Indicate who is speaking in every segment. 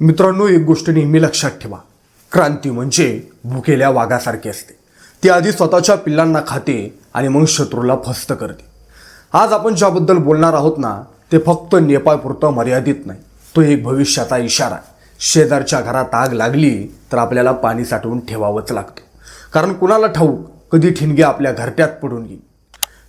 Speaker 1: मित्रांनो एक गोष्ट नेहमी लक्षात ठेवा. क्रांती म्हणजे भुकेल्या वाघासारखी असते. ती आधी स्वतःच्या पिल्लांना खाते आणि मग शत्रूला फस्त करते. आज आपण ज्याबद्दल बोलणार आहोत ना ते फक्त नेपाळपुरतं मर्यादित नाही. तो एक भविष्याचा इशारा आहे. शेजारच्या घरात आग लागली तर आपल्याला पाणी साठवून ठेवावंच लागतं. कारण कुणाला ठाऊक कधी ठिणगी आपल्या घरट्यात पडून येईल.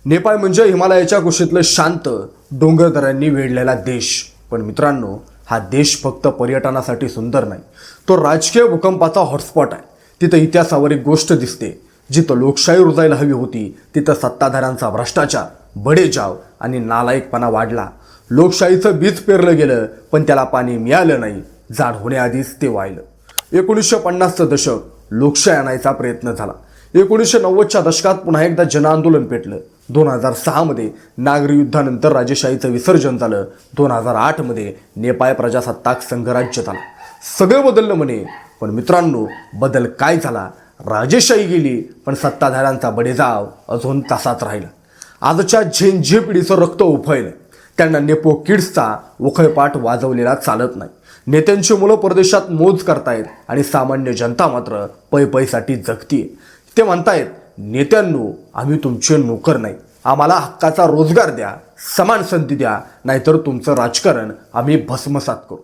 Speaker 1: नेपाळ म्हणजे हिमालयाच्या कुशीतलं शांत डोंगरदऱ्यांनी वेढलेला देश. पण मित्रांनो हा देश फक्त पर्यटनासाठी सुंदर नाही तो राजकीय भूकंपाचा हॉटस्पॉट आहे. तिथं इतिहासावर एक गोष्ट दिसते जिथं लोकशाही रुजायला हवी होती तिथं सत्ताधाऱ्यांचा भ्रष्टाचार बडेजाव आणि नालायकपणा वाढला. लोकशाहीचं बीज पेरलं गेलं पण त्याला पाणी मिळालं नाही जाड होण्याआधीच ते वाहिलं. एकोणीसशे पन्नासचं दशक लोकशाही आणायचा प्रयत्न झाला. एकोणीसशे नव्वदच्या दशकात पुन्हा एकदा जनआंदोलन पेटलं. दोन हजार सहामध्ये नागरी युद्धानंतर राजेशाहीचं विसर्जन झालं. दोन हजार आठमध्ये नेपाळ प्रजासत्ताक संघराज्य झाला सगळं बदललं म्हणे. पण मित्रांनो बदल काय झाला? राजेशाही गेली पण सत्ताधाऱ्यांचा बडेजाव अजून तसाच राहिला. आजच्या झेन झे पिढीचं रक्त उफळलं त्यांना नेपो किड्सचा उखळपाट वाजवलेला चालत नाही. नेत्यांची मुलं परदेशात मोज करतायत आणि सामान्य जनता मात्र पै पैसाठी जगतीये. ते म्हणतायत नेत्यांनो आम्ही तुमचे नोकर नाही. आम्हाला हक्काचा रोजगार द्या समान संधी द्या नाहीतर तुमचं राजकारण आम्ही भस्मसात करू.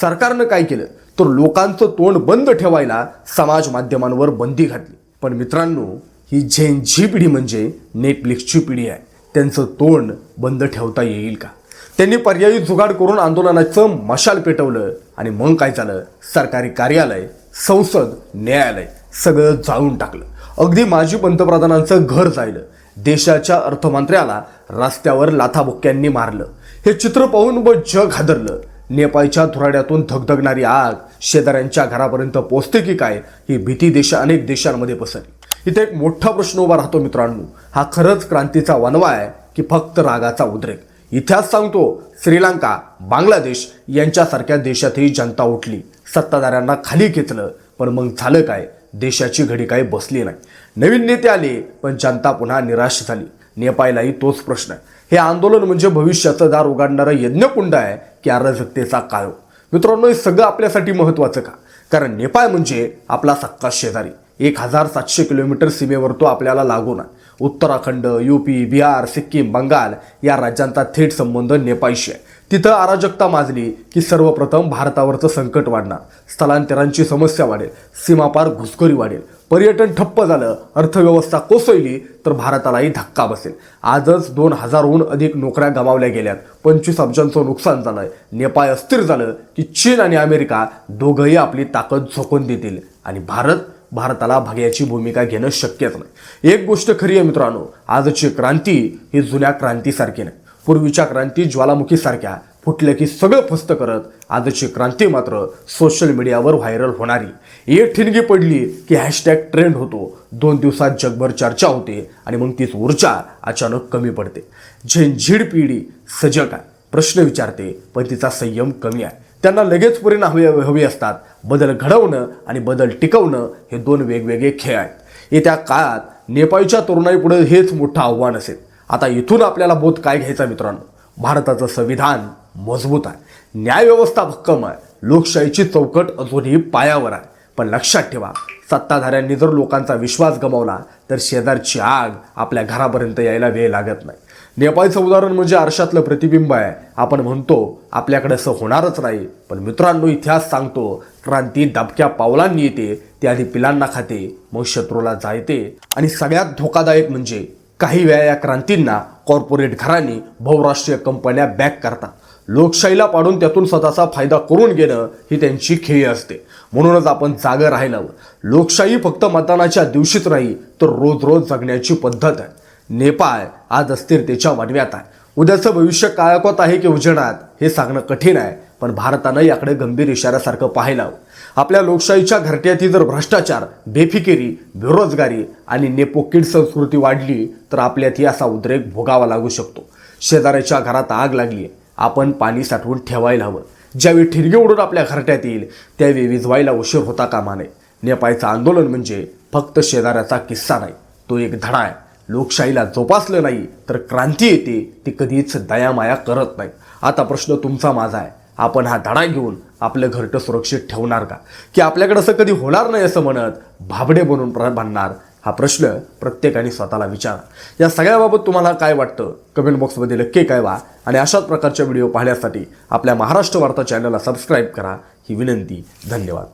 Speaker 1: सरकारनं काय केलं? तर लोकांचं तोंड बंद ठेवायला समाज माध्यमांवर बंदी घातली. पण मित्रांनो ही झेन झी पिढी म्हणजे नेटफ्लिक्सची पिढी आहे. त्यांचं तोंड बंद ठेवता येईल का? त्यांनी पर्यायी जुगाड करून आंदोलनाचं मशाल पेटवलं आणि मग काय झालं? सरकारी कार्यालय संसद न्यायालय सगळं जाळून टाकलं. अगदी माजी पंतप्रधानांचं घर जायलं देशाच्या अर्थमंत्र्याला रस्त्यावर लाथाबुक्क्यांनी मारलं. हे चित्र पाहून व जग हादरलं. नेपाळच्या धुराड्यातून धगधगणारी आग शेजाऱ्यांच्या घरापर्यंत पोचते की काय ही भीती देश अनेक देशांमध्ये पसरली. इथे एक मोठा प्रश्न उभा राहतो मित्रांनो. हा खरंच क्रांतीचा वनवा आहे की फक्त रागाचा उद्रेक? इतिहास सांगतो श्रीलंका बांगलादेश यांच्यासारख्या देशातही जनता उठली. सत्ताधाऱ्यांना खाली खेचलं पण मग झालं काय? देशाची घडी काय बसली नाही. नवीन नेते आले पण जनता पुन्हा निराश झाली. नेपाळलाही तोच प्रश्न आहे. हे आंदोलन म्हणजे भविष्याचं दार उघडणारं यज्ञकुंड आहे की अराजकतेचा काळो. मित्रांनो हे सगळं आपल्यासाठी महत्त्वाचं का? कारण नेपाळ म्हणजे आपला सक्का शेजारी. एक हजार सातशे किलोमीटर सीमेवर तो आपल्याला लागून आहे. उत्तराखंड यूपी बिहार सिक्कीम बंगाल या राज्यांचा थेट संबंध नेपाळशी आहे. तिथं अराजकता माजली की सर्वप्रथम भारतावरचं संकट वाढणार. स्थलांतरांची समस्या वाढेल सीमापार घुसखोरी वाढेल. पर्यटन ठप्प झालं अर्थव्यवस्था कोसळली तर भारतालाही धक्का बसेल. आजच दोन हजारहून अधिक नोकऱ्या गमावल्या गेल्यात. पंचवीस अब्जांचं नुकसान झालं नेपाळ अस्थिर झालं की चीन आणि अमेरिका दोघंही आपली ताकद झोकून देतील. आणि भारत भारताला भाग्याची भूमिका घेणं शक्यच नाही. एक गोष्ट खरी आहे मित्रांनो आजची क्रांती ही जुन्या क्रांतीसारखी नाही. पूर्वीच्या क्रांती ज्वालामुखीसारख्या फुटल्या की सगळं फस्त करत आजची क्रांती मात्र सोशल मीडियावर व्हायरल होणारी. एक ठिणगी पडली की हॅशटॅग ट्रेंड होतो. दोन दिवसात जगभर चर्चा होते आणि मग तीच ऊर्जा अचानक कमी पडते. झेंझीड पिढी सजग आहे. प्रश्न विचारते पण तिचा संयम कमी आहे. त्यांना लगेच परिणाम हवे हवे असतात. बदल घडवणं आणि बदल टिकवणं हे दोन वेगवेगळे खेळ आहेत. येत्या काळात नेपाळच्या तरुणाईपुढे हेच मोठं आव्हान असेल. आता इथून आपल्याला बोध काय घ्यायचा मित्रांनो? भारताचं संविधान मजबूत आहे. न्यायव्यवस्था भक्कम आहे. लोकशाहीची चौकट अजूनही पायावर आहे. पण लक्षात ठेवा सत्ताधाऱ्यांनी जर लोकांचा विश्वास गमावला तर शेजारची आग आपल्या घरापर्यंत यायला वेळ लागत नाही. नेपाळचं उदाहरण म्हणजे आरशातलं प्रतिबिंब आहे. आपण म्हणतो आपल्याकडे असं होणारच नाही. पण मित्रांनो इतिहास सांगतो क्रांती दबक्या पावलांनी येते ते आधी पिलांना खाते मग शत्रूला जायते. आणि सगळ्यात धोकादायक म्हणजे काही वेळा या क्रांतींना कॉर्पोरेट घरांनी बहुराष्ट्रीय कंपन्या बॅक करतात. लोकशाहीला पाडून त्यातून स्वतःचा फायदा करून घेणं ही त्यांची खेळी असते. म्हणूनच आपण जागं राहायला हवं लोकशाही फक्त मतदानाच्या दिवशीच नाही तर रोज रोज जगण्याची पद्धत आहे. नेपाळ आज अस्थिरतेच्या वाटव्यात आहे. उद्याचं भविष्य काळकोत आहे की उजेडात हे सांगणं कठीण आहे. पण भारतानं याकडे गंभीर इशाऱ्यासारखं पाहायला हवं. आपल्या लोकशाहीच्या घरट्याती जर भ्रष्टाचार बेफिकिरी बेरोजगारी आणि नेपोकिड संस्कृती वाढली तर आपल्यातही असा उद्रेक भोगावा लागू शकतो. शेजाऱ्याच्या घरात आग लागली आपण पाणी साठवून ठेवायला हवं. ज्यावेळी ठिरगे उडून आपल्या घरट्यात येईल त्यावेळी विजवायला उशीर होता कामा नये. नेपाळचं आंदोलन म्हणजे फक्त शेजाऱ्याचा किस्सा नाही तो एक धडा आहे. लोकशाहीला जोपासलं नाही तर क्रांती येते ती कधीच दयामाया करत नाही. आता प्रश्न तुमचा माझा आहे. आपण हा धडा घेऊन आपलं घरटं सुरक्षित ठेवणार का? की आपल्याकडे असं कधी होणार नाही असं म्हणत भाबडे बनून प्र- बांधणार हा प्रश्न प्रत्येकाने स्वतःला विचारा. या सगळ्याबाबत तुम्हाला काय वाटतं? कमेंट बॉक्समध्ये नक्की काय वा आणि अशाच प्रकारच्या व्हिडिओ पाहण्यासाठी आपल्या महाराष्ट्र वार्ता चॅनलला सबस्क्राईब करा. ही विनंती. धन्यवाद.